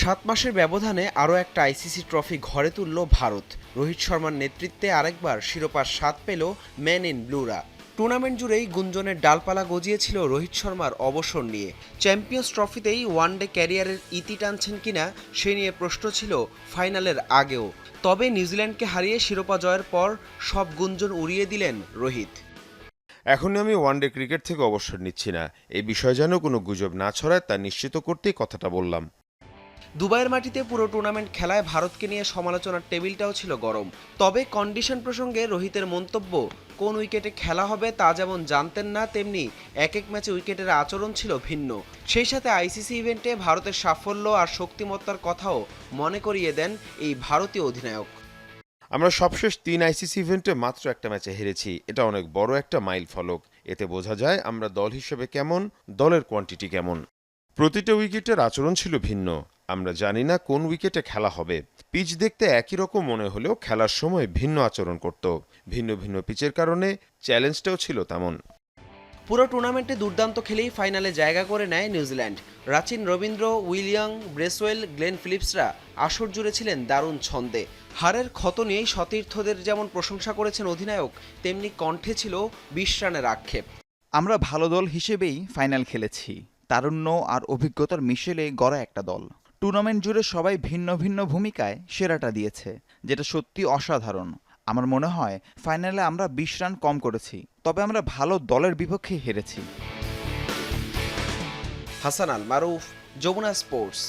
সাত মাসের ব্যবধানে আরও একটা আইসিসি ট্রফি ঘরে তুলল ভারত। রোহিত শর্মার নেতৃত্বে আরেকবার শিরোপার স্বাদ পেল ম্যান ইন ব্লুরা। টুর্নামেন্ট জুড়েই গুঞ্জনের ডালপালা গজিয়েছিল রোহিত শর্মার অবসর নিয়ে। চ্যাম্পিয়ন্স ট্রফিতেই ওয়ানডে ক্যারিয়ারের ইতি টানছেন কিনা সে নিয়ে প্রশ্ন ছিল ফাইনালের আগেও। তবে নিউজিল্যান্ডকে হারিয়ে শিরোপা জয়ের পর সব গুঞ্জন উড়িয়ে দিলেন রোহিত। এখন আমি ওয়ানডে ক্রিকেট থেকে অবসর নিচ্ছি না। এই বিষয়ে যেন কোনো গুজব না ছড়ায় তা নিশ্চিত করতেই কথাটা বললাম। দুবাইয়ের মাটিতে পুরো টুর্নামেন্ট খেলায় ভারতকে নিয়ে সমালোচনার টেবিলটাও ছিল গরম। তবে কন্ডিশন প্রসঙ্গে রোহিতের মন্তব্য, কোন উইকেটে খেলা হবে তা যেমন জানতেন না, তেমনি এক এক ম্যাচে উইকেটের আচরণ ছিল ভিন্ন। সেই সাথে আইসিসি ইভেন্টে ভারতের সাফল্য আর শক্তিমত্তার কথাও মনে করিয়ে দেন এই ভারতীয় অধিনায়ক। আমরা সবশেষ তিন আইসিসি ইভেন্টে মাত্র একটা ম্যাচে হেরেছি। এটা অনেক বড় একটা মাইল ফলক। এতে বোঝা যায় আমরা দল হিসেবে কেমন, দলের কোয়ান্টিটি কেমন। প্রতিটা উইকেটের আচরণ ছিল ভিন্ন। আমরা জানি না কোন উইকেটে খেলা হবে। পিচ দেখতে একই রকম মনে হলেও খেলার সময় ভিন্ন আচরণ করত। ভিন্ন ভিন্ন পিচের কারণে চ্যালেঞ্জটাও ছিল তেমন। পুরো টুর্নামেন্টে দুর্দান্ত খেলেই ফাইনালে জায়গা করে নেয় New Zealand. Rachin Ravindra Williamson Bracewell Glenn ফিলিপসরা আসর জুড়ে ছিলেন দারুণ ছন্দে। হারের ক্ষত নিয়েই সতীর্থদের যেমন প্রশংসা করেছেন অধিনায়ক তেমনি কণ্ঠে ছিল বিশ রানের আক্ষেপ। আমরা ভালো দল হিসেবেই ফাইনাল খেলেছি। তারুণ্য আর অভিজ্ঞতার মিশেলে গড়া একটা দল। টুর্নামেন্ট জুড়ে সবাই ভিন্ন ভিন্ন ভূমিকায় সেরাটা দিয়েছে, যেটা সত্যি অসাধারণ। আমার মনে হয়, ফাইনালে আমরা বিশ রান কম করেছি, তবে আমরা ভালো দলের বিপক্ষে হেরেছি। হাসান আল মারুফ, যমুনা স্পোর্টস।